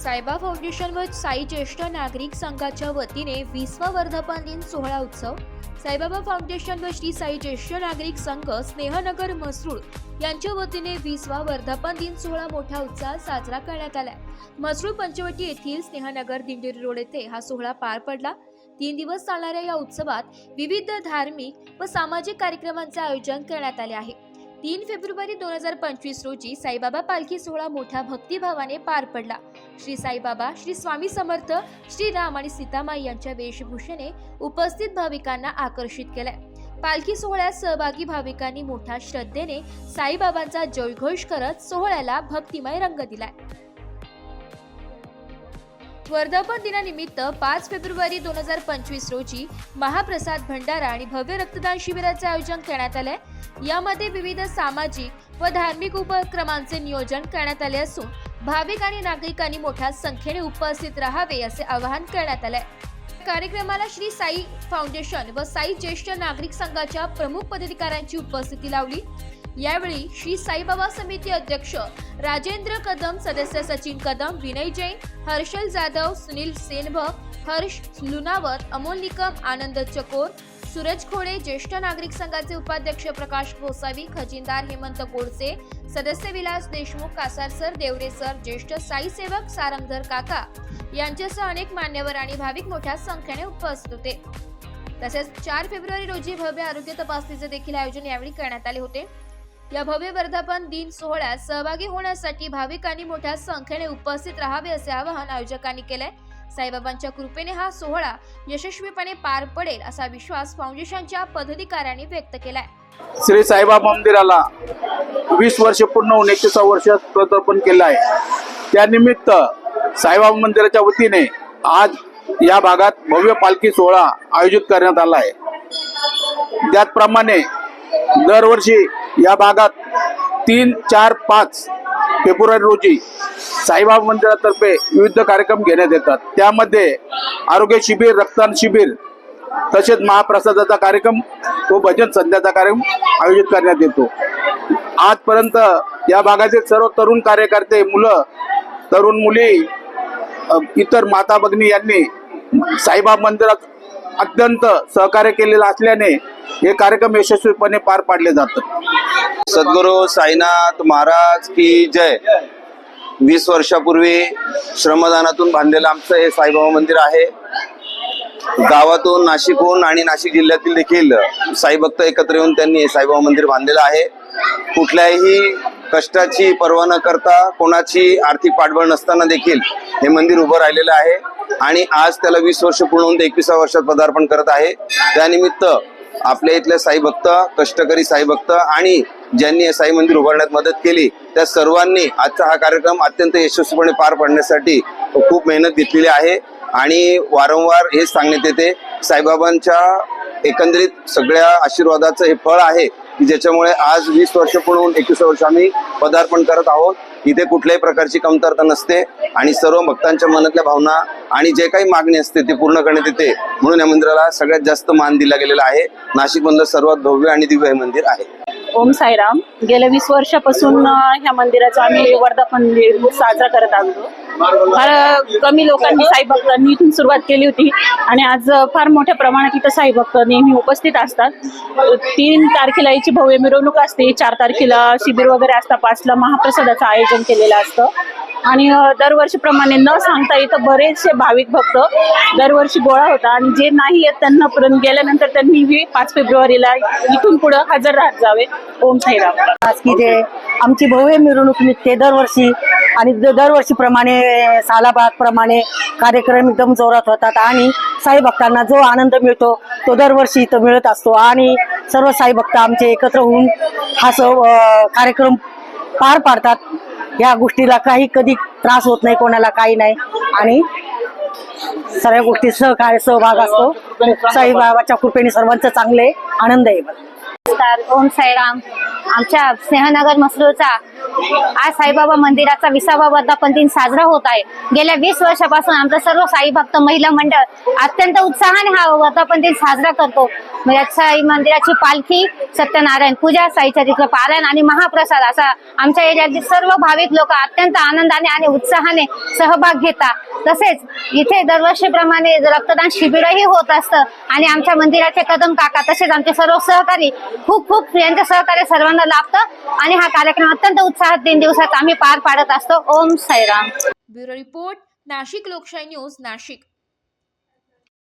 सायबा फाउंडेशन व साई ज्येष्ठ नागरिक संघाच्या वतीने वीसवा वर्धापन दिन सोहळा उत्सव. साईबाबा फाउंडेशन व श्री साई ज्येष्ठ नागरिक संघ स्नेहनगर म्हसरूळ यांच्या वतीने वीसवा वर्धापन दिन सोहळा मोठ्या उत्साहात साजरा करण्यात आला म्हसरूळ पंचवटी येथील स्नेहनगर दिंडोरी रोड येथे हा सोहळा पार पडला. तीन दिवस चालणाऱ्या या उत्सवात विविध धार्मिक व सामाजिक कार्यक्रमांचे आयोजन करण्यात आले आहे. तीन फेब्रुवारी दोन हजार पंचवीस रोजी साईबाबा पालखी सोहळा मोठ्या भक्तिभावाने पार पडला. श्री साईबाबा श्री स्वामी समर्थ श्री राम आणि सीतामाई यांच्या वेशभूषेने उपस्थित भाविकांना आकर्षित केलंय. पालखी सोहळ्यात सहभागी भाविकांनी मोठ्या श्रद्धेने साईबाबांचा जयघोष करत सोहळ्याला भक्तिमय रंग दिलाय. वर्धापन दिनानिमित्त पाच फेब्रुवारी दोन हजार पंचवीस रोजी महाप्रसाद भंडारा आणि भव्य रक्तदान शिबिराचे आयोजन करण्यात आले. यामध्ये विविध सामाजिक व धार्मिक उपक्रमांचे नियोजन करण्यात आले असून भाविक आणि नागरिकांनी मोठ्या संख्येने उपस्थित राहावे असे आवाहन करण्यात आले. कार्यक्रमाला श्री साई फाउंडेशन व साई ज्येष्ठ नागरिक संघाच्या प्रमुख पदाधिकाऱ्यांची उपस्थिती लावली. यावेळी श्री साईबाबा समिती अध्यक्ष राजेंद्र कदम सदस्य सचिन कदम विनय जैन हर्षल जाधव सुनील सेनभ हर्ष लुनावत अमोल निकम आनंद चकोर सूरज खोडे ज्येष्ठ नागरिक संघाचे उपाध्यक्ष प्रकाश गोसावी खजिनदार हेमंत गोडसे सदस्य विलास देशमुख कासार सर देवरे सर ज्येष्ठ साई सेवक सारंगधर काका यांच्यासह अनेक मान्यवर आणि भाविक मोठ्या संख्येने उपस्थित होते. तसेच चार फेब्रुवारी रोजी भव्य आरोग्य तपासणीचे देखील आयोजन यावेळी करण्यात आले होते. या भव्य वर्धापन दिन सोहळ्यात सहभागी होण्यासाठी भाविकांनी मोठ्या संख्येने उपस्थित राहावे असे आवाहन आयोजकांनी केलंय. साईबाबांच्या कृपेने हा सोहळा यशस्वीपणे पार पडेल असा विश्वास फाउंडेशनच्या पदाधिकाऱ्यांनी व्यक्त केलाय. श्री साईबाबा मंदिराला वीस वर्ष पूर्ण होऊन सहा वर्षात प्रदर्पण केलं आहे त्यानिमित्त साईबाबा मंदिराच्या वतीने आज या भागात भव्य पालखी सोहळा आयोजित करण्यात आला आहे त्याचप्रमाणे दरवर्षी या भागात तीन चार पाच फेब्रुवारी रोजी साईबाबा मंदिरातर्फे विविध कार्यक्रम घेण्यात येतात. त्यामध्ये आरोग्य शिबिर रक्तदान शिबिर तसेच महाप्रसादाचा कार्यक्रम व भजन संध्याचा कार्यक्रम आयोजित करण्यात येतो. आजपर्यंत या भागातील सर्व तरुण कार्यकर्ते मुलं तरुण मुली इतर माता भगिनी यांनी साईबाबा मंदिरात अत्यंत सहकार्य केलेलं असल्याने हे कार्यक्रम यशस्वीपणे पार पाडले जातात. सद्गुरू साईनाथ महाराज की जय. वीस वर्षापूर्वी श्रमदानातून बांधलेलं आमचं हे साईबाबा मंदिर आहे. गावातून नाशिकहून आणि नाशिक जिल्ह्यातील देखील साई भक्त एकत्र येऊन त्यांनी साईबाबा मंदिर बांधलेलं आहे. कुठल्याही कष्टाची पर्वा न करता कोणाची आर्थिक पाठबळ नसताना देखील हे मंदिर उभं राहिलेलं आहे. आणि आज त्याला वीस वर्ष पूर्ण होऊन एकविसा वर्षात पदार्पण करत आहे. त्यानिमित्त आपल्या इथले साई भक्त कष्टकरी साई भक्त आणि ज्यांनी हे साई मंदिर उभारण्यात मदत केली त्या सर्वांनी आजचा हा कार्यक्रम अत्यंत यशस्वीपणे पार पाडण्यासाठी खूप मेहनत घेतलेली आहे. आणि वारंवार हेच सांगण्यात येते साईबाबांच्या एकंदरीत सगळ्या आशीर्वादाचं हे फळ आहे. की ज्याच्यामुळे आज वीस वर्ष पूर्ण एकवीस वर्ष आम्ही पदार्पण करत आहोत. इथे कुठल्याही प्रकारची कमतरता नसते आणि सर्व भक्तांच्या मनातल्या भावना आणि जे काही मागणी असते ते पूर्ण करण्यात येते. म्हणून या मंदिराला सगळ्यात जास्त मान दिला गेलेला आहे. नाशिक मधलं सर्वात भव्य आणि दिव्य हे मंदिर आहे. ओम साईराम. गेल्या वीस वर्षापासून ह्या मंदिराचा आम्ही वर्धापन दिन साजरा करत आहोत फार कमी लोकांनी साई भक्तांनी इथून सुरुवात केली होती. आणि आज फार मोठ्या प्रमाणात इथं साई भक्त नेहमी उपस्थित असतात. तीन तारखेला याची भव्य मिरवणूक असते. चार तारखेला शिबिर वगैरे असतात पाचला महाप्रसादाचं आयोजन केलेलं असतं. आणि दरवर्षीप्रमाणे न सांगता इथं बरेचसे भाविक भक्त दरवर्षी गोळा होता आणि जे नाही येत त्यांना परत गेल्यानंतर त्यांनीही पाच फेब्रुवारीला इथून पुढं हजर राहत जावे. ओम साईराम. आज की जे आमची भव्य मिरवणूक निघते दरवर्षी आणि द- दरवर्षीप्रमाणे सालाबाग प्रमाणे कार्यक्रम एकदम जोरात होतात आणि साई भक्तांना जो आनंद मिळतो तो दरवर्षी इथं मिळत असतो आणि सर्व साई भक्त आमचे एकत्र होऊन हा स कार्यक्रम पार पाडतात. या गोष्टीला काही कधी त्रास होत नाही कोणाला काही नाही. आणि सगळ्या गोष्टी सहकार्य सहभाग असतो. साईबाबाच्या कृपेने सर्वांचं चांगले आनंद आहे. नमस्कार ओम साईराम. आमच्या स्नेहनगर मसरूरचा आज साईबाबा मंदिराचा विसावा वर्धापन दिन साजरा होत आहे. गेल्या वीस वर्षापासून आमचं सर्व साई भक्त महिला मंडळ अत्यंत उत्साहाने हा वर्धापन दिन साजरा करतो. म्हणजे साई मंदिराची पालखी सत्यनारायण पूजा साईचरित्र पारायण आणि महाप्रसाद असा आमच्या एरियातील सर्व भाविक लोक अत्यंत आनंदाने आणि उत्साहाने सहभाग घेतात. तसेच इथे दरवर्षीप्रमाणे रक्तदान शिबिरही होत असतं आणि आमच्या मंदिराचे कदम काका तसेच आमचे सर्व सहकारी खूप खूप यांच्या सहकार्य सर्वांना लाभतं आणि हा कार्यक्रम अत्यंत उत्साह उत्साहात तीन दिवसात आम्ही पार पाडत असतो. Om Sairam. Bureau report Nashik Lokshahi news Nashik.